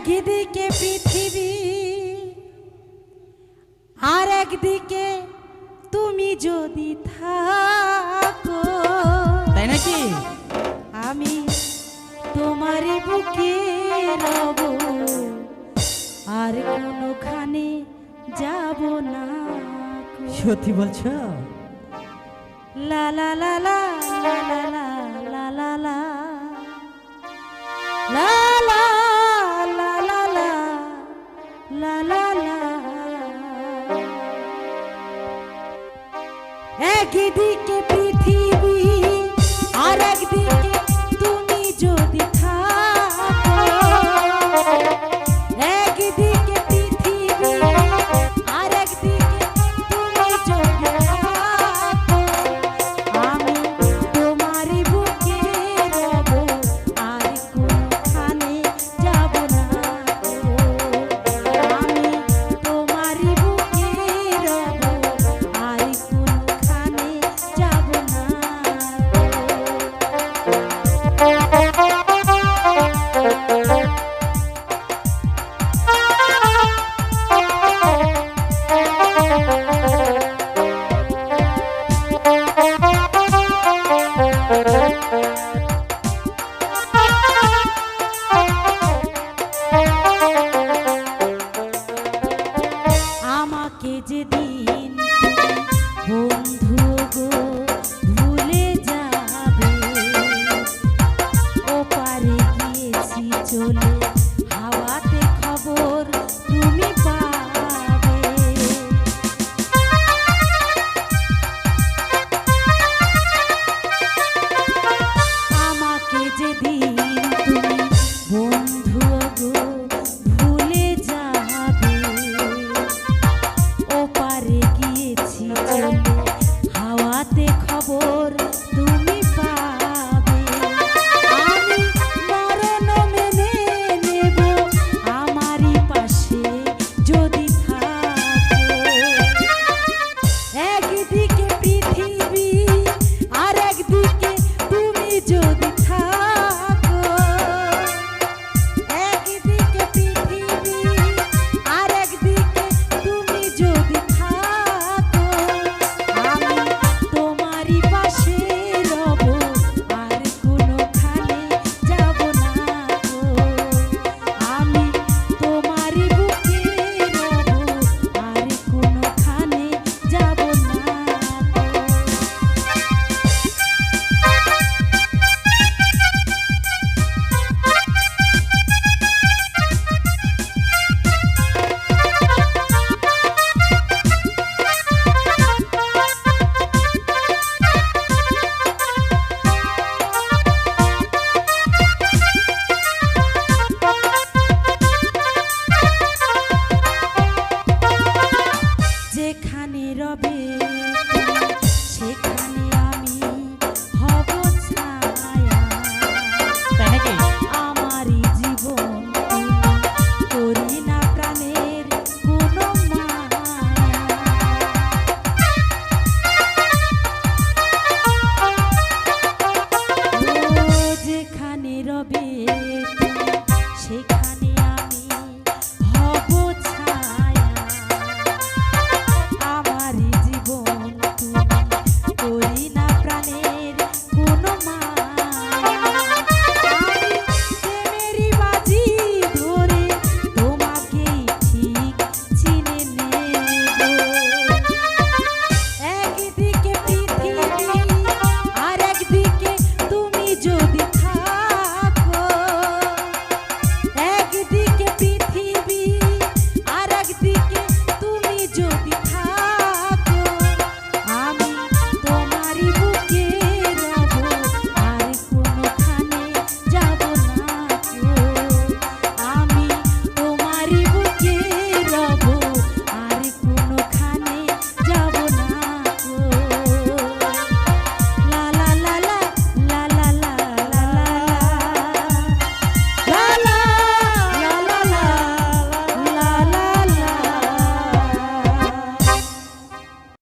একদিকে পৃথিবী আর একদিকে তুমি যদি থাকো। তাই নাকি? আমি তোমারই বুকে রব আর কোনোখানে যাব না সত্যি বলছো? লা লা লা লা লা লা। হ্যাঁ, একদিকে পৃথিবী did the जो সেখানে রবে সেখানে